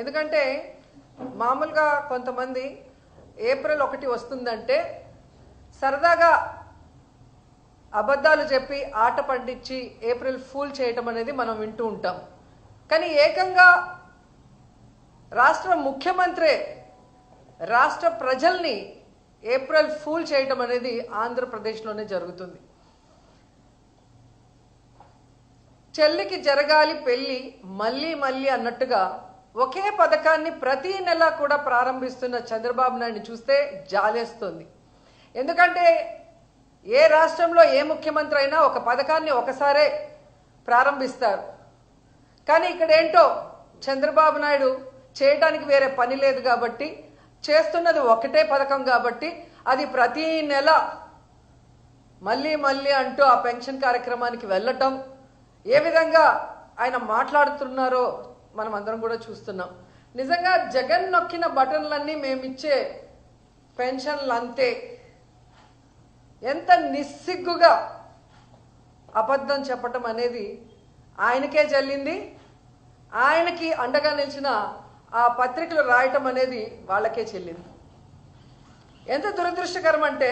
ఎందుకంటే మామూలుగా కొంతమంది ఏప్రిల్ ఒకటి వస్తుందంటే సరదాగా అబద్ధాలు చెప్పి ఆట పండించి ఏప్రిల్ ఫూల్ చేయటం అనేది మనం వింటూ ఉంటాం. కానీ ఏకంగా రాష్ట్ర ముఖ్యమంత్రి రాష్ట్ర ప్రజల్ని ఏప్రిల్ ఫూల్ చేయటం అనేది ఆంధ్రప్రదేశ్లోనే జరుగుతుంది. చెల్లికి జరగాలి పెళ్ళి మళ్ళీ మళ్ళీ అన్నట్టుగా ఒకే పథకాన్ని ప్రతి నెల కూడా ప్రారంభిస్తున్న చంద్రబాబు నాయుడిని చూస్తే జాలేస్తుంది. ఎందుకంటే ఏ రాష్ట్రంలో ఏ ముఖ్యమంత్రి అయినా ఒక పథకాన్ని ఒకసారే ప్రారంభిస్తారు. కానీ ఇక్కడ ఏంటో చంద్రబాబు నాయుడు చేయడానికి వేరే పని లేదు కాబట్టి చేస్తున్నది ఒకటే పథకం కాబట్టి అది ప్రతి నెల మళ్ళీ మళ్ళీ అంటూ ఆ పెన్షన్ కార్యక్రమానికి వెళ్ళటం ఏ విధంగా ఆయన మాట్లాడుతున్నారో మనం అందరం కూడా చూస్తున్నాం. నిజంగా జగన్ నొక్కిన బటన్లన్నీ మేమిచ్చే పెన్షన్లు అంతే ఎంత నిస్సిగ్గుగా అబద్ధం చెప్పటం అనేది ఆయనకే చెల్లింది ఆయనకి అండగా నిలిచిన ఆ పత్రికలు రాయటం అనేది వాళ్ళకే చెల్లింది. ఎంత దురదృష్టకరం అంటే